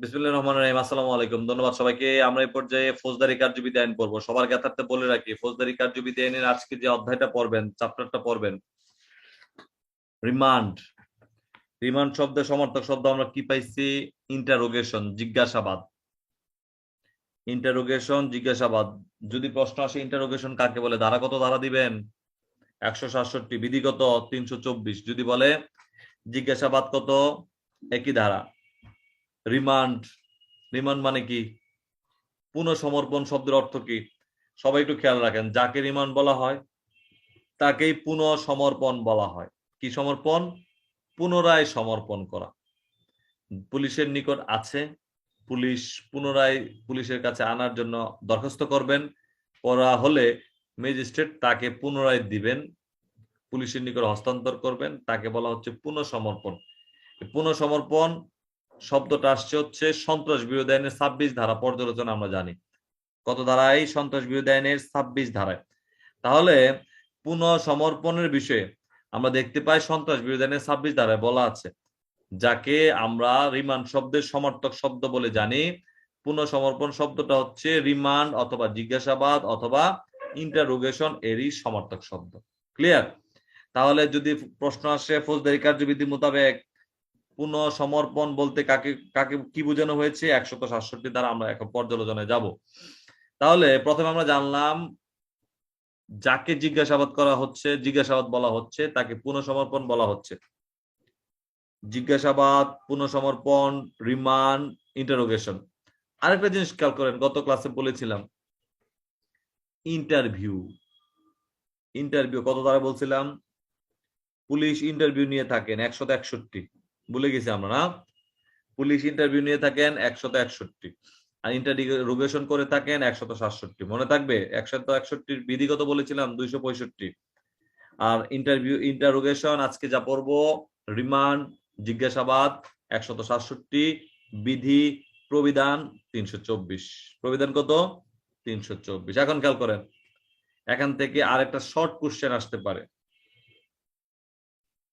বিসমিল্লাহির রহমানির রহিম, আসসালামু আলাইকুম। ধন্যবাদ সবাইকে। আমরা এই পর্যায়ে ফৌজদারি কার্যবিধি আইন পড়ব। সবার জ্ঞাতার্থে বলে রাখি, ফৌজদারি কার্যবিধি আইনের আজকে যে অধ্যায়টা পড়বেন চ্যাপ্টারটা পড়বেন রিমান্ড রিমান্ড শব্দের সমর্থক শব্দ আমরা কি পাইছি? ইন্টারোগেশন জিজ্ঞাসাবাদ। ইন্টারোগেশন জিজ্ঞাসাবাদ। যদি প্রশ্ন আসে ইন্টারোগেশন কাকে বলে? ধারা কত ধারা দিবেন? একশো সাতষট্টি, বিধিগত তিনশো চব্বিশ। যদি বলে, জিজ্ঞাসাবাদ কত? একই ধারা। রিমান্ড। রিমান্ড মানে কি? পুনঃসমর্পণ শব্দের অর্থ কি? সবাই একটু খেয়াল রাখেন, যাকে রিমান্ড বলা হয়, তাকেই পুনঃসমর্পণ বলা হয়। কি সমর্পণ? পুনরায় সমর্পণ করা। পুলিশের নিকট আছে, পুলিশ পুনরায় পুলিশের কাছে আনার জন্য দরখাস্ত করবেন, করা হলে ম্যাজিস্ট্রেট তাকে পুনরায় দিবেন, পুলিশের নিকট হস্তান্তর করবেন, তাকে বলা হচ্ছে পুনঃসমর্পণ। পুনঃসমর্পণ শব্দটা আসছে হচ্ছে সন্ত্রাস বিরোধী আইনের ছাব্বিশ ধারা পর্যালোচনা আমরা জানি। কত ধারায়? সন্ত্রাস বিরোধী আইনের ছাব্বিশ ধারায়। তাহলে পুনঃ সমর্পণের বিষয়ে আমরা দেখতে পাই সন্ত্রাস বিরোধী আইনের ছাব্বিশ ধারায় বলা আছে, যাকে আমরা রিমান্ড শব্দের সমর্থক শব্দ বলে জানি। পুনঃ সমর্পণ শব্দটা হচ্ছে রিমান্ড অথবা জিজ্ঞাসাবাদ অথবা ইন্টারোগেশন এরই সমর্থক শব্দ। ক্লিয়ার? তাহলে যদি প্রশ্ন আসে ফৌজদারি কার্যবিধি মোতাবেক পুনঃ সমর্পণ বলতে কাকে কাকে, কি বোঝানো হয়েছে? একশত সাতষট্টি দ্বারা আমরা এখন পর্যালোচনায় যাব। তাহলে প্রথমে আমরা জানলাম যাকে জিজ্ঞাসাবাদ করা হচ্ছে, জিজ্ঞাসাবাদ বলা হচ্ছে, তাকে পুনঃসমর্পণ বলা হচ্ছে। জিজ্ঞাসাবাদ, পুনঃসমর্পণ, রিমান্ড, ইন্টারোগেশন। আরেকটা জিনিস খেয়াল করেন, গত ক্লাসে বলেছিলাম, ইন্টারভিউ। ইন্টারভিউ, কত দ্বারা বলছিলাম? পুলিশ ইন্টারভিউ নিয়ে থাকেন, একশত একষট্টি। ভুলে গেছি আমরা না। পুলিশ ইন্টারভিউ নিয়ে থাকেন একশত একষট্টি। আর ইন্টারোগেশন করে থাকেন একশত সাতষট্টি। মনে থাকবে? একশত একষট্টির বিধিগত বলেছিলাম? দুইশো পঁয়ষট্টি। আর ইন্টারভিউ ইন্টারোগেশন আজকে যা পড়ব রিমান্ড জিজ্ঞাসাবাদ, একশত সাতষট্টি। বিধি, প্রবিধান, তিনশো চব্বিশ। প্রবিধান কত? তিনশো চব্বিশ। এখন খেয়াল করেন, এখান থেকে আরেকটা শর্ট কোশ্চেন আসতে পারে।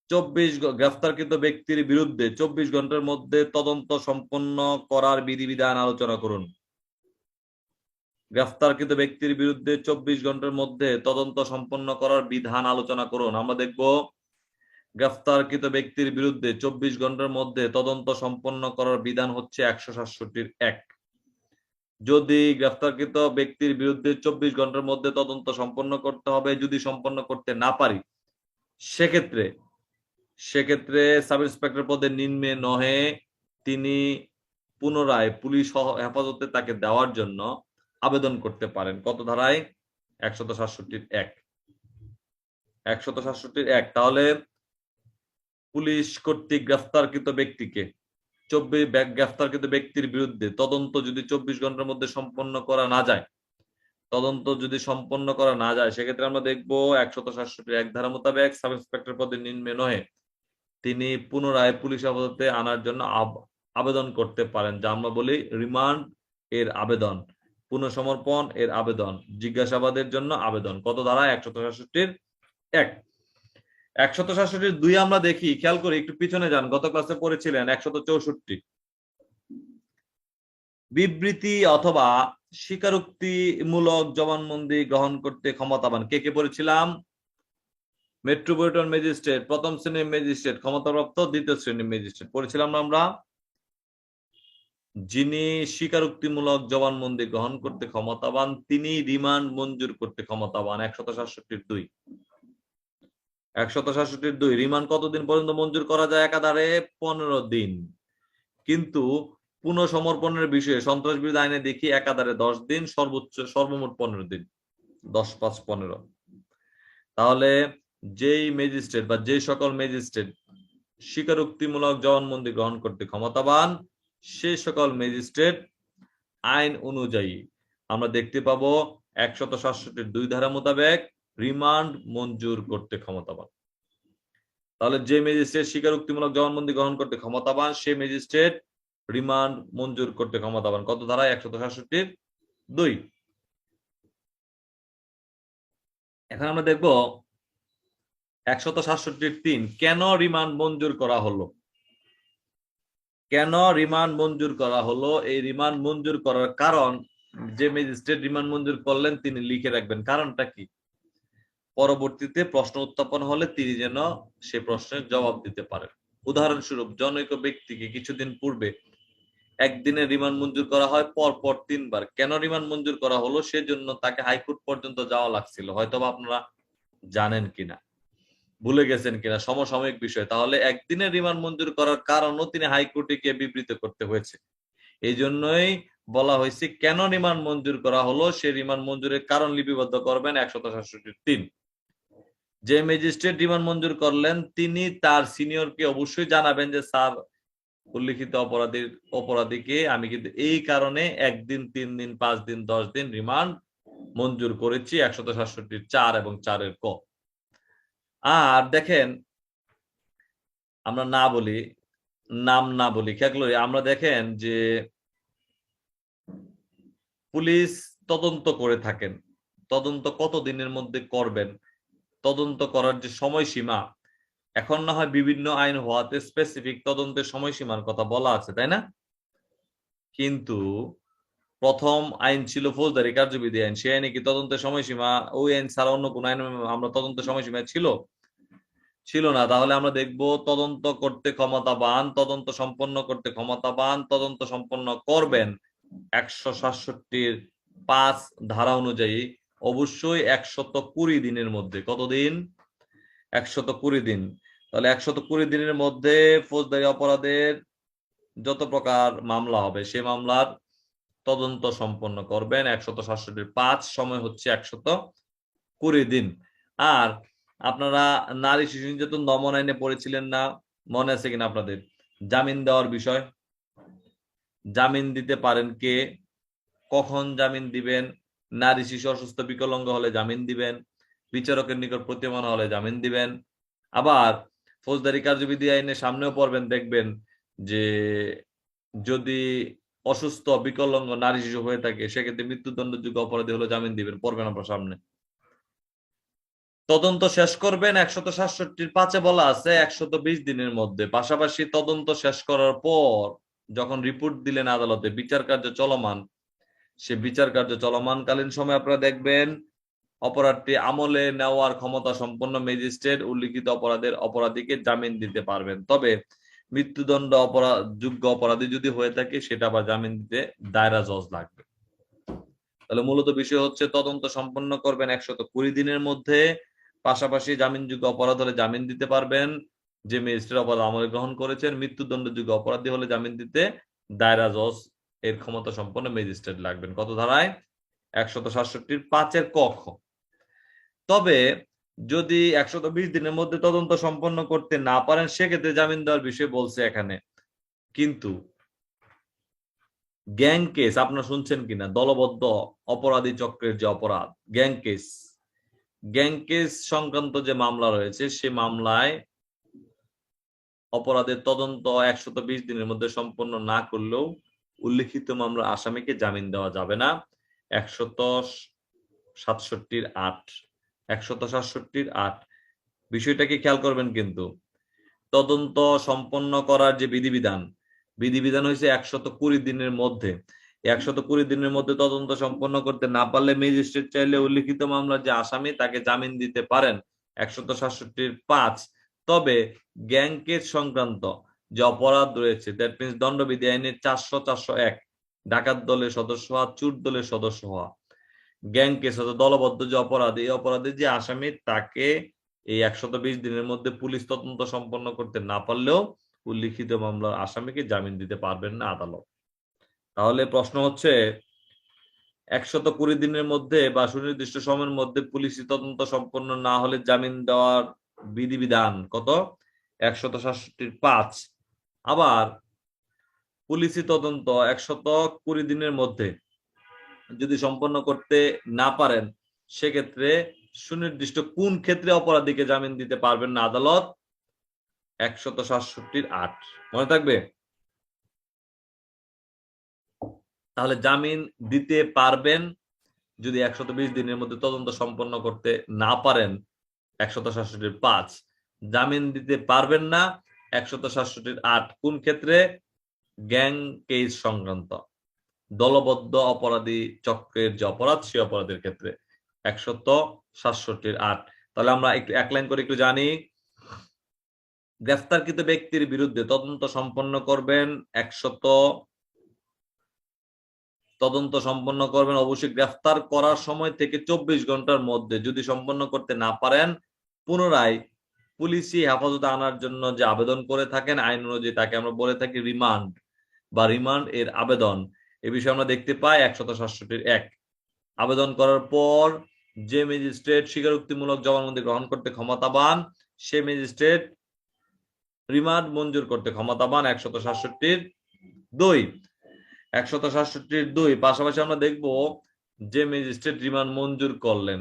চব্বিশ গ্রেফতারকৃত ব্যক্তির বিরুদ্ধে চব্বিশ ঘণ্টার মধ্যে তদন্ত সম্পন্ন করার বিধিবিধান আলোচনা করুন। গ্রেফতারকৃত ব্যক্তির বিরুদ্ধে চব্বিশ ঘণ্টার মধ্যে তদন্ত সম্পন্ন করার বিধান আলোচনা করুন। আমরা দেখব, গ্রেফতারকৃত ব্যক্তির বিরুদ্ধে চব্বিশ ঘণ্টার মধ্যে তদন্ত সম্পন্ন করার বিধান হচ্ছে একশো সাতষট্টির এক। যদি গ্রেফতারকৃত ব্যক্তির বিরুদ্ধে চব্বিশ ঘণ্টার মধ্যে তদন্ত সম্পন্ন করতে হবে, যদি সম্পন্ন করতে না পারি, সেক্ষেত্রে সেক্ষেত্রে সাব ইন্সপেক্টর পদে নিম্নে নহে, তিনি পুনরায় পুলিশ হেফাজতে তাকে দেওয়ার জন্য আবেদন করতে পারেন। কত ধারায়? একশত সাতষট্টির এক। একশত সাতষট্টির এক। তাহলে পুলিশ কর্তৃক গ্রেফতারকৃত ব্যক্তিকে, চব্বিশ গ্রেফতারকৃত ব্যক্তির বিরুদ্ধে তদন্ত যদি চব্বিশ ঘণ্টার মধ্যে সম্পন্ন করা না যায়, তদন্ত যদি সম্পন্ন করা না যায়, সেক্ষেত্রে আমরা দেখব একশত সাতষট্টির এক ধারা মোতাবেক সাব ইন্সপেক্টর পদে নিম্নে নহে। তিনি পুনরায় পুলিশ আদালতে আনার জন্য আবেদন করতে পারেন, যা আমরা বলি রিমান্ড এর আবেদন, পুনঃসমর্পণ এর আবেদন, জিজ্ঞাসাবাদের জন্য আবেদন। কত ধারা? একশত সাতষট্টির এক। একশত সাতষট্টির দুই আমরা দেখি, খেয়াল করি, একটু পিছনে যান, গত ক্লাসে পড়েছিলেন একশত চৌষট্টি। বিবৃতি অথবা স্বীকারোক্তিমূলক জবানবন্দি গ্রহণ করতে ক্ষমতাবান। কে কে পড়েছিলাম? মেট্রোপলিটন ম্যাজিস্ট্রেট, প্রথম শ্রেণির ম্যাজিস্ট্রেট, ক্ষমতাপ্রাপ্ত দ্বিতীয় শ্রেণির ম্যাজিস্ট্রেট। পড়েছিলাম আমরা যিনি স্বীকারোক্তিমূলক জবানবন্দি গ্রহণ করতে ক্ষমতাবান, তিনি রিমান্ড মঞ্জুর করতে ক্ষমতাবান, একশত সাতষট্টির দুই। একশত সাতষট্টির দুই, রিমান্ড কতদিন পর্যন্ত মঞ্জুর করা যায়? একাধারে পনেরো দিন। কিন্তু পুনঃসমর্পণের বিষয়ে সন্ত্রাস বিরোধী আইনে দেখি একাধারে দশ দিন, সর্বোচ্চ, সর্বমোট পনেরো দিন। দশ পাঁচ পনেরো। তাহলে যেই ম্যাজিস্ট্রেট বা যে সকল ম্যাজিস্ট্রেট স্বীকারোক্তিমূলক জবানবন্দি গ্রহণ করতে ক্ষমতাবান সে সকল ম্যাজিস্ট্রেট আইন অনুযায়ী আমরা দেখতে পাবো একশত সাতষট্টির দুই ধারা মোতাবেক রিমান্ড মঞ্জুর করতে ক্ষমতাবান। তাহলে যে ম্যাজিস্ট্রেট স্বীকারোক্তিমূলক জবানবন্দি গ্রহণ করতে ক্ষমতাবান সে ম্যাজিস্ট্রেট রিমান্ড মঞ্জুর করতে ক্ষমতাবান। কত ধারায় একশত সাতষট্টির দুই। এখন আমরা দেখব একশত সাতষট্টির তিন, কেন রিমান্ড মঞ্জুর করা হলো? কেন রিমান্ড মঞ্জুর করা হলো? এই রিমান্ড মঞ্জুর করার কারণ যে ম্যাজিস্ট্রেট রিমান্ড মঞ্জুর করলেন, তিনি লিখে রাখবেন। কারণটা কি? পরবর্তীতে প্রশ্ন উত্থাপন হলে তিনি যেন সে প্রশ্নের জবাব দিতে পারেন। উদাহরণস্বরূপ, জনৈক ব্যক্তিকে কিছুদিন পূর্বে একদিনে রিমান্ড মঞ্জুর করা হয় পর পর তিনবার। কেন রিমান্ড মঞ্জুর করা হলো? সেজন্য তাকে হাইকোর্ট পর্যন্ত যাওয়া লাগছিল। হয়তোবা আপনারা জানেন কিনা। ভুলে গেছেন কিনা, সমসাময়িক বিষয়, তাহলে একদিনের রিমান্ড মঞ্জুর করার কারণও তিনি হাইকোর্টে গিয়ে বিবৃত করতে হয়েছে। এই জন্যই বলা হয়েছে, কেন রিমান্ড মঞ্জুর করা হলো, সে রিমান্ড মঞ্জুরের কারণ লিপিবদ্ধ করবেন একশত সাতষট্টি তিন। যে ম্যাজিস্ট্রেট রিমান্ড মঞ্জুর করলেন, তিনি তার সিনিয়রকে অবশ্যই জানাবেন যে, স্যার, উল্লিখিত অপরাধীর, অপরাধীকে আমি কিন্তু এই কারণে একদিন, তিন দিন, পাঁচ দিন, দশ দিন রিমান্ড মঞ্জুর করেছি, একশত সাতষট্টির চার এবং চারের ক। আর দেখেন, আমরা না বলি, নাম না বলি, খেয়াল আমরা দেখেন যে পুলিশ তদন্ত করে থাকেন। তদন্ত কত দিনের মধ্যে করবেন? তদন্ত করার যে সময়সীমা, এখন না হয় বিভিন্ন আইন হওয়াতে স্পেসিফিক তদন্তের সময়সীমার কথা বলা আছে, তাই না? কিন্তু প্রথম আইন ছিল ফৌজদারি কার্যবিধি আইন। সে আইনে কি তদন্তের সময়সীমা? ওই আইন ছাড়া অন্য কোন আইন আমরা তদন্তের সময়সীমা ছিল? ছিল না। তাহলে আমরা দেখব, তদন্ত করতে ক্ষমতাবান, তদন্ত সম্পন্ন করতে ক্ষমতাবান, তদন্ত সম্পন্ন করবেন একশো সাতষট্টির পাঁচ ধারা অনুযায়ী। অবশ্যই একশত কুড়ি দিনের মধ্যে। কতদিন? একশত কুড়ি দিন। তাহলে একশত কুড়ি দিনের মধ্যে ফৌজদারি অপরাধের যত প্রকার মামলা হবে, সে মামলার তদন্ত সম্পন্ন করবেন। একশত সাতষট্টির পাঁচ, সময় হচ্ছে একশত কুড়ি দিন। আর আপনারা নারী শিশু নির্যাতন দমন আইনে পড়েছিলেন না? মনে আছে কিনা আপনাদের? জামিন দেওয়ার বিষয়। জামিন দিতে পারেন কে? কখন জামিন দিবেন? নারী শিশু অসুস্থ, বিকলাঙ্গ হলে জামিন দিবেন। বিচারকের নিকট প্রতিমান হলে জামিন দিবেন। আবার ফৌজদারি কার্যবিধি আইনের সামনেও পড়বেন, দেখবেন যে যদি অসুস্থ, বিকলাঙ্গ, নারী শিশু হয়ে থাকে, সেক্ষেত্রে মৃত্যুদণ্ডযোগ্য অপরাধী হলে জামিন দিবেন। পড়বেন আপনার সামনে। তদন্ত শেষ করবেন, একশত সাতষট্টির পাঁচে বলা আছে, একশত বিশ দিনের মধ্যে। পাশাপাশি তদন্ত শেষ করার পর যখন রিপোর্ট দিলেন আদালতে, বিচার কার্য চলমান, সে বিচার কার্য চলমানকালীন সময় আপনারা দেখবেন, অপরাধটি আমলে নেওয়ার ক্ষমতা সম্পন্ন ম্যাজিস্ট্রেট উল্লিখিত অপরাধের অপরাধীকে জামিন দিতে পারবেন। তবে মৃত্যুদণ্ড অপরাধ যোগ্য অপরাধী যদি হয়ে থাকে, সেটা আবার জামিন দিতে দায়রা জজ লাগবে। তাহলে মূলত বিষয় হচ্ছে তদন্ত সম্পন্ন করবেন একশত কুড়ি দিনের মধ্যে, পাশাপাশি জামিনযোগ্য অপরাধ হলে জামিন দিতে পারবেন, যে ম্যাজিস্ট্রেট অপরাধ আমলে গ্রহণ করেছেন, মৃত্যুদণ্ডযোগ্য অপরাধী হলে জামিন দিতে দায়রা জজ এর ক্ষমতা সম্পন্ন ম্যাজিস্ট্রেট লাগবেন। কত ধারায়? একশত সাতষট্টির পাঁচের কক্ষ তবে যদি একশত বিশ দিনের মধ্যে তদন্ত সম্পন্ন করতে না পারেন, সেক্ষেত্রে জামিন দেওয়ার বিষয় বলছে এখানে। কিন্তু গ্যাং কেস, আপনারা শুনছেন কিনা? দলবদ্ধ অপরাধী চক্রের যে অপরাধ, গ্যাং কেস। গ্যাং কেস সংক্রান্ত যে মামলা রয়েছে, সে মামলায় অপরাধের তদন্ত একশত বিশ দিনের মধ্যে সম্পন্ন না করলেও উল্লিখিত মামলা আসামিকে জামিন দেওয়া যাবে না। একশত সাতষট্টির আট। একশত সাতষট্টির আট। বিষয়টাকে খেয়াল করবেন কিন্তু। তদন্ত সম্পন্ন করার যে বিধিবিধান বিধিবিধান হয়েছে একশত কুড়ি দিনের মধ্যে। একশত কুড়ি দিনের মধ্যে তদন্ত সম্পন্ন করতে না পারলে ম্যাজিস্ট্রেট চাইলে উল্লিখিত মামলার যে আসামি, তাকে জামিন দিতে পারেন একশত সাতষট্টির পাঁচ। তবে গ্যাংকের সংক্রান্ত যে অপরাধ রয়েছে দ্যাট মিনস দণ্ডবিধি আইনের চারশো চারশো এক, ডাকাত দলের সদস্য হওয়া, চুর দলের সদস্য হওয়া গ্যাং কেস দলবদ্ধ যে অপরাধ, এই অপরাধের যে আসামি তাকে এই একশত বিশ দিনের মধ্যে পুলিশ তদন্ত সম্পন্ন করতে না পারলেও উল্লিখিত মামলার আসামিকে জামিন দিতে পারবেন না আদালত। তাহলে প্রশ্ন হচ্ছে, একশত কুড়ি দিনের মধ্যে বা সুনির্দিষ্ট সময়ের মধ্যে পুলিশি তদন্ত সম্পন্ন না হলে জামিন দেওয়ার বিধিবিধান কত? একশত সাতষট্টির পাঁচ। আবার পুলিশি তদন্ত একশত কুড়ি দিনের মধ্যে যদি সম্পন্ন করতে না পারেন, সেক্ষেত্রে সুনির্দিষ্ট কোন ক্ষেত্রে অপরাধীকে জামিন দিতে পারবেন না? আদালত একশত সাতষট্টির আট। মনে থাকবে? তাহলে জামিন দিতে পারবেন, যদি একশত বিশ দিনের মধ্যে তদন্ত সম্পন্ন করতে না পারেন, একশত সাতষট্টির পাঁচ। জামিন দিতে পারবেন না, একশত সাতষট্টির আট। কোন ক্ষেত্রে? গ্যাং কেস সংক্রান্ত। দলবদ্ধ অপরাধী চক্রের যে অপরাধ সে অপরাধের ক্ষেত্রে একশত সাতষট্টির আট। তাহলে আমরা একটু এক লাইন করে একটু জানি। গ্রেফতারকৃত ব্যক্তির বিরুদ্ধে তদন্ত সম্পন্ন করবেন, একশত তদন্ত সম্পন্ন করবেন, অবশ্যই গ্রেফতার করার সময় থেকে চব্বিশ ঘণ্টার মধ্যে যদি সম্পন্ন করতে না পারেন, পুনরায় পুলিশি হেফাজতে আনার জন্য যে আবেদন করে থাকেন, আইন অনুযায়ী তাকে আমরা বলে থাকি রিমান্ড বা রিমান্ড এর আবেদন। এ বিষয়ে আমরা দেখতে পাই একশত সাতষট্টির এক। আবেদন করার পর যে ম্যাজিস্ট্রেট স্বীকারোক্তিমূলক জবানবন্দি গ্রহণ করতে ক্ষমতাবান, সে ম্যাজিস্ট্রেট রিমান্ড মঞ্জুর করতে ক্ষমতাবান, একশত সাতষট্টির দুই। একশত সাতষট্টির দুই, পাশাপাশি আমরা দেখব যে ম্যাজিস্ট্রেট রিমান্ড মঞ্জুর করলেন।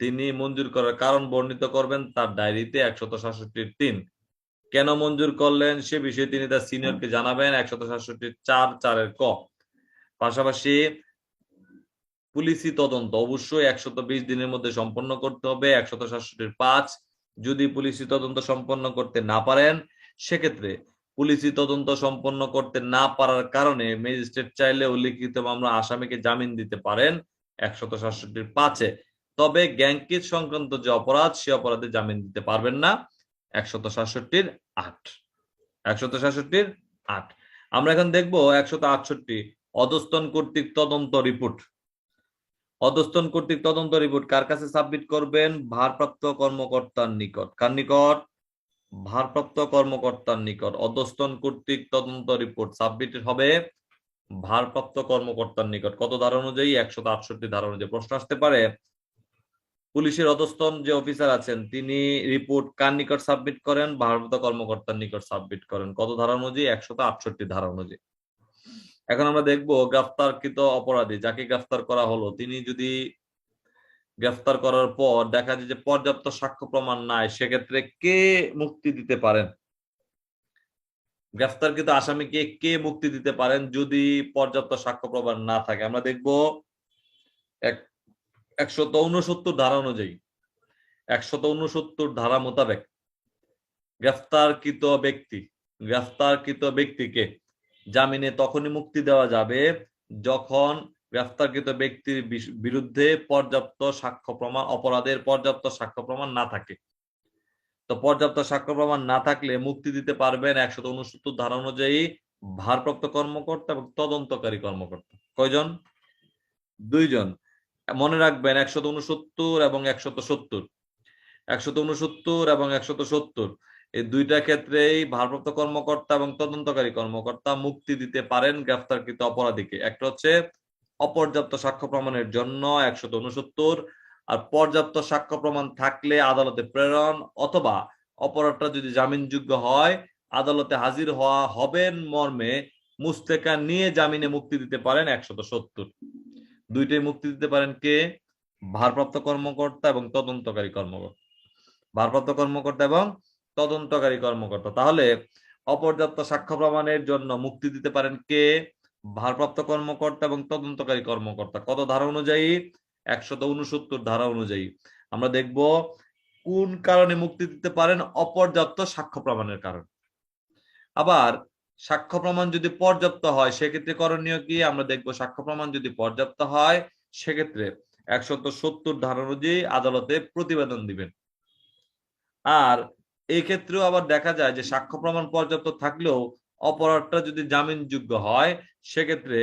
তিনি মঞ্জুর করার কারণ বর্ণিত করবেন তার ডায়েরিতে একশত সাতষট্টির তিন। কেন মঞ্জুর করলেন সে বিষয়ে তিনি তার সিনিয়রকে জানাবেন, একশত সাতষট্টির চার, চারের ক। পাশাপাশি পুলিশি তদন্ত অবশ্যই একশত বিশ দিনের মধ্যে সম্পন্ন করতে হবে, একশত সাতষট্টির পাঁচ। যদি পুলিশি তদন্ত সম্পন্ন করতে না পারেন, সেক্ষেত্রে পুলিশি তদন্ত সম্পন্ন করতে না পারার কারণে ম্যাজিস্ট্রেট চাইলে উল্লিখিত মামলা আসামিকে জামিন দিতে পারেন একশত সাতষট্টির পাঁচে। তবে গ্যাংকিট সংক্রান্ত যে অপরাধ, সে অপরাধে জামিন দিতে পারবেন না একশত সাতষট্টির আট। একশত সাতষট্টির আট। আমরা এখন দেখব একশত আটষট্টি অধস্তন কর্তৃক তদন্ত রিপোর্ট। অধস্তন কর্তৃক তদন্ত রিপোর্ট কার কাছে সাবমিট করবেন? ভারপ্রাপ্ত কর্মকর্তার নিকট। কার নিকট? ভারপ্রাপ্ত কর্মকর্তার নিকট। অধস্তন কর্তৃক তদন্ত রিপোর্ট সাবমিট হবে ভারপ্রাপ্ত কর্মকর্তার নিকট। কত ধারা অনুযায়ী? একশত আটষট্টি ধারা অনুযায়ী। প্রশ্ন আসতে পারে, পুলিশের অধস্তন যে অফিসার আছেন, তিনি রিপোর্ট কার নিকট সাবমিট করেন? ভারপ্রাপ্ত কর্মকর্তার নিকট সাবমিট করেন। কত ধারা অনুযায়ী? একশত আটষট্টি ধারা অনুযায়ী। এখন আমরা দেখব গ্রেফতারকৃত অপরাধী যাকে গ্রেফতার করা হলো, তিনি যদি গ্রেফতার করার পর দেখা যায় যে পর্যাপ্ত সাক্ষ্য প্রমাণ নাই, সেক্ষেত্রে কে মুক্তি দিতে পারেন? গ্রেফতারকৃত আসামিকে কে মুক্তি দিতে পারেন যদি পর্যাপ্ত সাক্ষ্য প্রমাণ না থাকে? আমরা দেখব এক, একশত উনসত্তর ধারা অনুযায়ী, একশত উনসত্তর ধারা মোতাবেক গ্রেফতারকৃত ব্যক্তি, গ্রেফতারকৃত ব্যক্তিকে জামিনে তখনই মুক্তি দেওয়া যাবে যখন গ্রেফতারকৃত ব্যক্তির বিরুদ্ধে পর্যাপ্ত সাক্ষ্য প্রমাণ, অপরাধের পর্যাপ্ত সাক্ষ্য প্রমাণ না থাকে। তো পর্যাপ্ত সাক্ষ্য প্রমাণ না থাকলে মুক্তি দিতে পারবেন একশত উনসত্তর ধারা অনুযায়ী ভারপ্রাপ্ত কর্মকর্তা এবং তদন্তকারী কর্মকর্তা। কয়জন? দুইজন। মনে রাখবেন একশত উনসত্তর এবং একশত সত্তর। একশত উনসত্তর এবং একশত সত্তর। এই দুইটা ক্ষেত্রেই ভারপ্রাপ্ত কর্মকর্তা এবং তদন্তকারী কর্মকর্তা মুক্তি দিতে পারেন গ্রেফতারকৃত অপরাধীকে। একটা হচ্ছে অপর্যাপ্ত সাক্ষ্য প্রমাণের জন্য একশত উনসত্তর আর পর্যাপ্ত সাক্ষ্য প্রমাণ থাকলে আদালতে প্রেরণ, অথবা অপরাধটা যদি জামিনযোগ্য হয়, আদালতে হাজির হওয়া হবেন মর্মে মুস্তেকা নিয়ে জামিনে মুক্তি দিতে পারেন একশত সত্তর। দুইটাই মুক্তি দিতে পারেন কে? ভারপ্রাপ্ত কর্মকর্তা এবং তদন্তকারী কর্মকর্তা। ভারপ্রাপ্ত কর্মকর্তা এবং তদন্তকারী কর্মকর্তা। তাহলে অপর্যাপ্ত সাক্ষ্য প্রমাণের জন্য মুক্তি দিতে পারেন কে? ভারপ্রাপ্ত কর্মকর্তা এবং তদন্তকারী কর্মকর্তা। কত ধারা অনুযায়ী? একশত ধারা অনুযায়ী। আমরা দেখব কোন কারণে মুক্তি দিতে পারেন অপর্যাপ্ত সাক্ষ্য প্রমাণের কারণ। আবার সাক্ষ্য প্রমাণ যদি পর্যাপ্ত হয়, সেক্ষেত্রে করণীয় কি? আমরা দেখব সাক্ষ্য প্রমাণ যদি পর্যাপ্ত হয়, সেক্ষেত্রে একশত সত্তর ধারা অনুযায়ী আদালতে প্রতিবেদন দিবেন। আর এই ক্ষেত্রেও আবার দেখা যায় যে সাক্ষ্য প্রমাণ পর্যাপ্ত থাকলেও অপরাধটা যদি জামিনযোগ্য হয়, সেক্ষেত্রে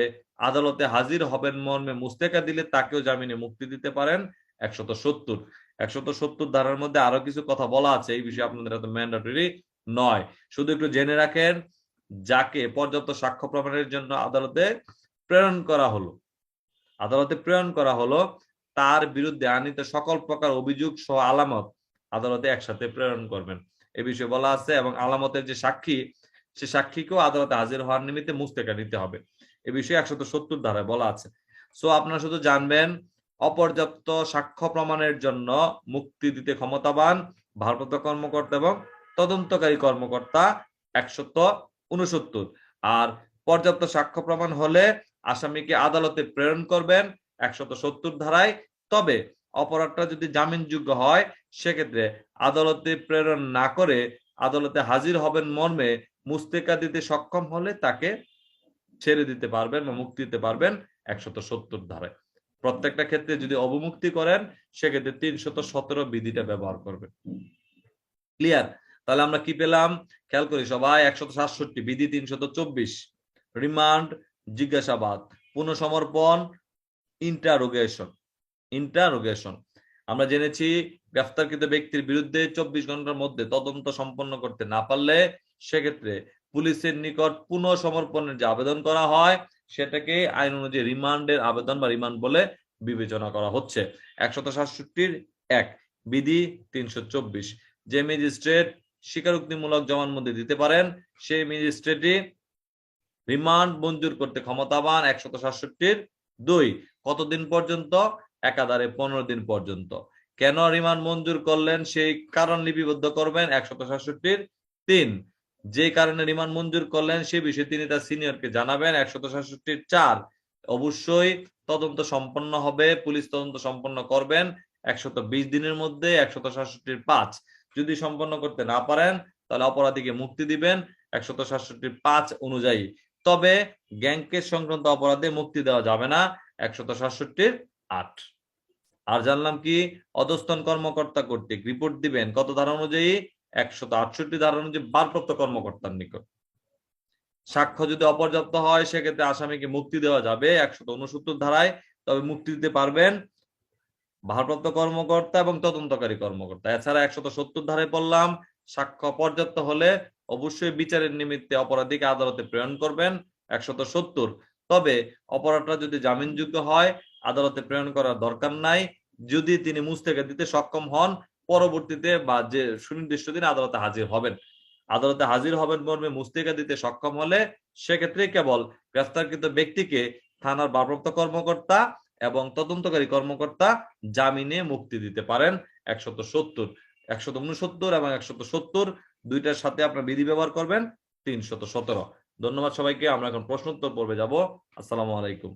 আদালতে হাজির হবেন মর্মে মুস্তেকা দিলে তাকেও জামিনে মুক্তি দিতে পারেন একশত সত্তর। একশত সত্তর ধারার মধ্যে আরও কিছু কথা বলা আছে, এই বিষয়ে আপনাদের এত ম্যান্ডাটরি নয়। শুধু একটু জেনে রাখেন, যাকে পর্যাপ্ত সাক্ষ্য প্রমাণের জন্য আদালতে প্রেরণ করা হলো, আদালতে প্রেরণ করা হলো, তার বিরুদ্ধে আনিত সকল প্রকার অভিযোগ সহ আলামত আদালতে একসাথে প্রেরণ করবেন। এ বিষয়ে বলা আছে এবং আলামতের যে সাক্ষী, সে সাক্ষীকেও আদালতে হাজির হওয়ার নিমিত্তে মুস্তেকা নিতে হবে। এ বিষয়ে একশত সত্তর ধারায় বলা আছে। সো, আপনারা শুধু জানবেন, অপর্যাপ্ত সাক্ষ্য প্রমাণের জন্য মুক্তি দিতে ক্ষমতাবান ভারপ্রাপ্ত কর্মকর্তা এবং তদন্তকারী কর্মকর্তা একশত উনসত্তর। আর পর্যাপ্ত সাক্ষ্য প্রমাণ হলে আসামিকে আদালতে প্রেরণ করবেন একশত সত্তর ধারায়। তবে অপরাধটা যদি জামিনযোগ্য হয়, সেক্ষেত্রে আদালতে প্রেরণ না করে আদালতে হাজির হবেন মর্মে মুস্তেকা দিতে সক্ষম হলে তাকে ছেড়ে দিতে পারবেন বা মুক্তি দিতে পারবেন একশত সত্তর ধারায়। প্রত্যেকটা ক্ষেত্রে যদি অবমুক্তি করেন, সেক্ষেত্রে তিনশত সতেরো বিধিটা ব্যবহার করবেন। ক্লিয়ার তাহলে আমরা কি পেলাম? খেয়াল করি সবাই, একশত সাতষট্টি বিধি, তিনশত চব্বিশ। রিমান্ড জিজ্ঞাসাবাদ, পুনঃসমর্পণ ইন্টারোগেশন ইন্টারোগেশন আমরা জেনেছি গ্রেফতারকৃত ব্যক্তির বিরুদ্ধে চব্বিশ ঘণ্টার মধ্যে তদন্ত সম্পন্ন করতে না পারলে সেক্ষেত্রে পুলিশের নিকট পুনঃ সমর্পণের যে আবেদন করা হয়, সেটাকে আইন অনুযায়ী রিমান্ডের আবেদন বা রিমান্ড বলে বিবেচনা করা হচ্ছে। একশত সাতষট্টির এক বিধি তিনশো চব্বিশ। যে ম্যাজিস্ট্রেট স্বীকারোক্তিমূলক জবানবন্দি দিতে পারেন, সেই ম্যাজিস্ট্রেটই রিমান্ড মঞ্জুর করতে ক্ষমতাবান। একশত সাতষট্টির দুই, কতদিন পর্যন্ত একাধারে পনেরো দিন পর্যন্ত। কেন রিমান্ড মঞ্জুর করলেন? সেই কারণ লিপিবদ্ধ করবেন একশত সাতষট্টির তিন। যে কারণে রিমান্ড মঞ্জুর করলেন, সে বিষয়ে তিনি তার সিনিয়রকে জানাবেন। একশত সাতষট্টির চার। অবশ্যই তদন্ত সম্পন্ন হবে, পুলিশ তদন্ত সম্পন্ন করবেন একশত বিশ দিনের মধ্যে, একশত সাতষট্টির পাঁচ। যদি সম্পন্ন করতে না পারেন, তাহলে অপরাধীকে মুক্তি দিবেন একশত সাতষট্টির পাঁচ অনুযায়ী। তবে গ্যাংকের সংক্রান্ত অপরাধে মুক্তি দেওয়া যাবে না একশত সাতষট্টির আট। আর জানলাম কি, অধস্তন কর্মকর্তা কর্তৃক রিপোর্ট দিবেন কত ধারা অনুযায়ী? একশত আটষট্টি ধারা অনুযায়ী ভারপ্রাপ্ত কর্মকর্তার নিকট। সাক্ষ্য যদি অপর্যাপ্ত হয়, সেক্ষেত্রে আসামিকে মুক্তি দেওয়া যাবে একশত উনসত্তর ধারায়। তবে মুক্তি দিতে পারবেন ভারপ্রাপ্ত কর্মকর্তা এবং তদন্তকারী কর্মকর্তা। এছাড়া একশত সত্তর ধারায় পড়লাম সাক্ষ্য পর্যাপ্ত হলে অবশ্যই বিচারের নিমিত্তে অপরাধীকে আদালতে প্রেরণ করবেন একশত সত্তর। তবে অপরাধটা যদি জামিনযোগ্য হয় আদালতে প্রেরণ করার দরকার নাই। যদি তিনি মুস্তেকা দিতে সক্ষম হন, পরবর্তীতে বা যে সুনির্দিষ্ট দিন আদালতে হাজির হবেন। আদালতে হাজির হবেন মর্মে মুস্তেকা দিতে সক্ষম হলে সেক্ষেত্রে কেবল গ্রেফতারকৃত ব্যক্তিকে থানার ভারপ্রাপ্ত কর্মকর্তা এবং তদন্তকারী কর্মকর্তা জামিনে মুক্তি দিতে পারেন একশত সত্তর। একশত উনসত্তর এবং একশত সত্তর দুইটার সাথে আপনার বিধি ব্যবহার করবেন তিনশত সতেরো। ধন্যবাদ সবাইকে, আমরা এখন প্রশ্নোত্তর পর্বে যাব। আসসালামু আলাইকুম।